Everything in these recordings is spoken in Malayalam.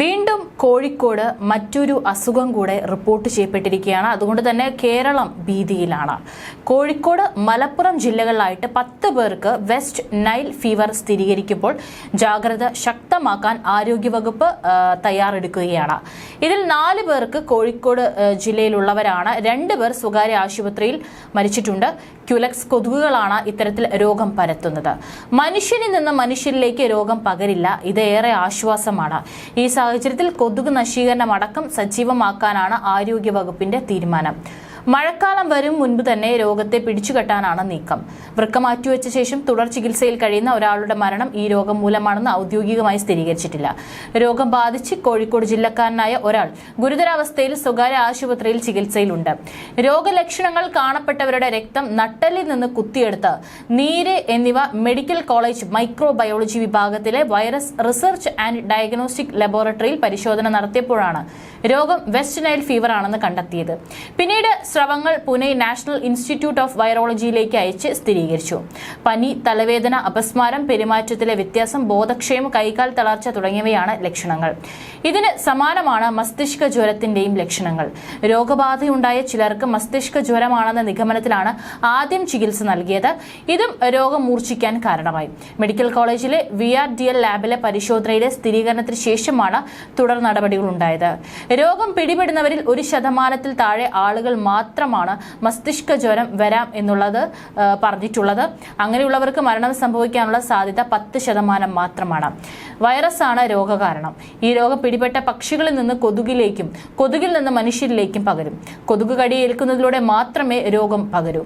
വീണ്ടും കോഴിക്കോട് മറ്റൊരു അസുഖം കൂടെ റിപ്പോർട്ട് ചെയ്യപ്പെട്ടിരിക്കുകയാണ്. അതുകൊണ്ട് തന്നെ കേരളം ഭീതിയിലാണ്. കോഴിക്കോട് മലപ്പുറം ജില്ലകളിലായിട്ട് പത്ത് പേർക്ക് വെസ്റ്റ് നൈൽ ഫീവർ സ്ഥിരീകരിക്കുമ്പോൾ ജാഗ്രത ശക്തമാക്കാൻ ആരോഗ്യവകുപ്പ് തയ്യാറെടുക്കുകയാണ്. ഇതിൽ നാല് പേർക്ക് കോഴിക്കോട് ജില്ലയിലുള്ളവരാണ്. രണ്ട് പേർ സ്വകാര്യ ആശുപത്രിയിൽ മരിച്ചിട്ടുണ്ട്. ക്യുലക്സ് കൊതുകുകളാണ് ഇത്തരത്തിൽ രോഗം പരത്തുന്നത്. മനുഷ്യനിൽ നിന്ന് മനുഷ്യരിലേക്ക് രോഗം പകരില്ല. ഇത് ഏറെ ആശ്വാസമാണ്. ഈ സാഹചര്യത്തിൽ കൊതുക് നശീകരണം അടക്കം സജീവമാക്കാനാണ് ആരോഗ്യ വകുപ്പിന്റെ തീരുമാനം. മഴക്കാലം വരും മുൻപ് തന്നെ രോഗത്തെ പിടിച്ചുകെട്ടാനാണ് നീക്കം. വൃക്ക മാറ്റിവെച്ച ശേഷം തുടർ ചികിത്സയിൽ കഴിയുന്ന ഒരാളുടെ മരണം ഈ രോഗം മൂലമാണെന്ന് ഔദ്യോഗികമായി സ്ഥിരീകരിച്ചിട്ടില്ല. രോഗം ബാധിച്ച് കോഴിക്കോട് ജില്ലക്കാരനായ ഒരാൾ ഗുരുതരാവസ്ഥയിൽ സ്വകാര്യ ആശുപത്രിയിൽ ചികിത്സയിലുണ്ട്. രോഗലക്ഷണങ്ങൾ കാണപ്പെട്ടവരുടെ രക്തം നട്ടലിൽ നിന്ന് കുത്തിയെടുത്ത് നീര് എന്നിവ മെഡിക്കൽ കോളേജ് മൈക്രോബയോളജി വിഭാഗത്തിലെ വൈറസ് റിസർച്ച് ആൻഡ് ഡയഗ്നോസ്റ്റിക് ലബോറട്ടറിയിൽ പരിശോധന നടത്തിയപ്പോഴാണ് രോഗം വെസ്റ്റ് നൈൽ ഫീവർ ആണെന്ന് കണ്ടെത്തിയത്. പിന്നീട് സ്രവങ്ങൾ പുനെ നാഷണൽ ഇൻസ്റ്റിറ്റ്യൂട്ട് ഓഫ് വൈറോളജിയിലേക്ക് അയച്ച് സ്ഥിരീകരിച്ചു. പനി തലവേദന അപസ്മാരം പെരുമാറ്റത്തിലെ വ്യത്യാസം ബോധക്ഷയം കൈകാൽ തളർച്ച തുടങ്ങിയവയാണ് ലക്ഷണങ്ങൾ. ഇതിന് സമാനമാണ് മസ്തിഷ്ക ജ്വരത്തിന്റെയും ലക്ഷണങ്ങൾ. രോഗബാധയുണ്ടായ ചിലർക്ക് മസ്തിഷ്ക ജ്വരമാണെന്ന നിഗമനത്തിലാണ് ആദ്യം ചികിത്സ നൽകിയത്. ഇതും രോഗം മൂർച്ഛിക്കാൻ കാരണമായി. മെഡിക്കൽ കോളേജിലെ വി ആർ ഡി എൽ ലാബിലെ പരിശോധനയിലെ സ്ഥിരീകരണത്തിന് ശേഷമാണ് തുടർ നടപടികൾ ഉണ്ടായത് രോഗം പിടിപെടുന്നവരിൽ ഒരു ശതമാനത്തിൽ താഴെ ആളുകൾ മാത്രമാണ് മസ്തിഷ്ക ജ്വരം വരാം എന്നുള്ളത് പറഞ്ഞിട്ടുള്ളത്. അങ്ങനെയുള്ളവർക്ക് മരണം സംഭവിക്കാനുള്ള സാധ്യത പത്ത് ശതമാനം മാത്രമാണ്. വൈറസാണ് രോഗകാരണം. ഈ രോഗം പിടിപെട്ട പക്ഷികളിൽ നിന്ന് കൊതുകിലേക്കും കൊതുകിൽ നിന്ന് മനുഷ്യരിലേക്കും പകരും. കൊതുക് കടി ഏൽക്കുന്നതിലൂടെ മാത്രമേ രോഗം പകരൂ.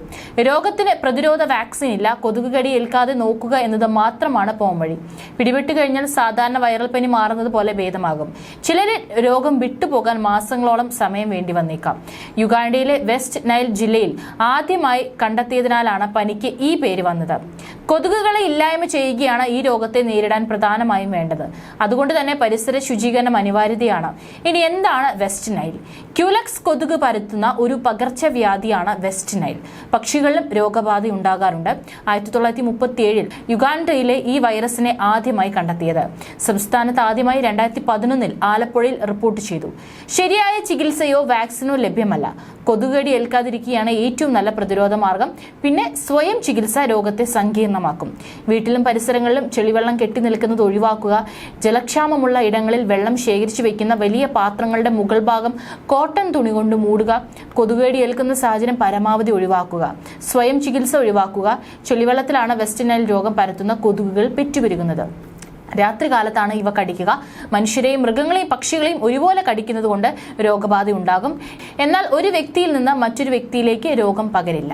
രോഗത്തിന് പ്രതിരോധ വാക്സിൻ ഇല്ല. കൊതുക് കടി ഏൽക്കാതെ നോക്കുക എന്നത് മാത്രമാണ് പോംവഴി പിടിപെട്ട് കഴിഞ്ഞാൽ സാധാരണ വൈറൽ പനി മാറുന്നത് പോലെ ഭേദമാകും. ചിലരിൽ രോഗം വിട്ടുപോകാൻ മാസങ്ങളോളം സമയം വേണ്ടി വന്നേക്കാം. യുഗാണ്ടയിലെ വെസ്റ്റ് നൈൽ ജില്ലയിൽ ആദ്യമായി കണ്ടെത്തിയതിനാലാണ് പനിക്ക് ഈ പേര് വന്നത്. കൊതുകുകളെ ഇല്ലായ്മ ചെയ്യുകയാണ് ഈ രോഗത്തെ നേരിടാൻ പ്രധാനമായും വേണ്ടത്. അതുകൊണ്ട് തന്നെ പരിസര ശുചീകരണം അനിവാര്യതയാണ്. ഇനി എന്താണ് വെസ്റ്റ് നൈൽ? ക്യുലക്സ് കൊതുക് പരത്തുന്ന ഒരു പകർച്ചവ്യാധിയാണ് വെസ്റ്റ് നൈൽ. പക്ഷികളിലും രോഗബാധ ഉണ്ടാകാറുണ്ട്. ആയിരത്തി തൊള്ളായിരത്തി മുപ്പത്തി ഏഴിൽ യുഗാണ്ടയിലെ ഈ വൈറസിനെ ആദ്യമായി കണ്ടെത്തിയത്. സംസ്ഥാനത്ത് ആദ്യമായി രണ്ടായിരത്തി പതിനൊന്നിൽ ആലപ്പുഴയിൽ റിപ്പോർട്ട് ചെയ്തു. ശരിയായ ചികിത്സയോ വാക്സിനോ ലഭ്യമല്ല. കൊതുകടി ഏൽക്കാതിരിക്കുകയാണ് ഏറ്റവും നല്ല പ്രതിരോധ മാർഗം. പിന്നെ സ്വയം ചികിത്സ രോഗത്തെ സങ്കീർണമാക്കും വീട്ടിലും പരിസരങ്ങളിലും ചെളിവെള്ളം കെട്ടി നിൽക്കുന്നത് ഒഴിവാക്കുക. ജലക്ഷാമമുള്ള ഇടങ്ങളിൽ വെള്ളം ശേഖരിച്ചു വയ്ക്കുന്ന വലിയ പാത്രങ്ങളുടെ മുകൾ ഭാഗം കോട്ടൺ തുണി കൊണ്ട് മൂടുക. കൊതുകേടി ഏൽക്കുന്ന സാഹചര്യം പരമാവധി ഒഴിവാക്കുക. സ്വയം ചികിത്സ ഒഴിവാക്കുക. ചെളിവെള്ളത്തിലാണ് വെസ്റ്റ് നൈൽ രോഗം പരത്തുന്ന കൊതുകുകൾ പെറ്റുപെരുകുന്നത് രാത്രികാലത്താണ് ഇവ കടിക്കുക. മനുഷ്യരെയും മൃഗങ്ങളെയും പക്ഷികളെയും ഒരുപോലെ കടിക്കുന്നത് കൊണ്ട് രോഗബാധ ഉണ്ടാകും എന്നാൽ ഒരു വ്യക്തിയിൽ നിന്ന് മറ്റൊരു വ്യക്തിയിലേക്ക് രോഗം പകരില്ല.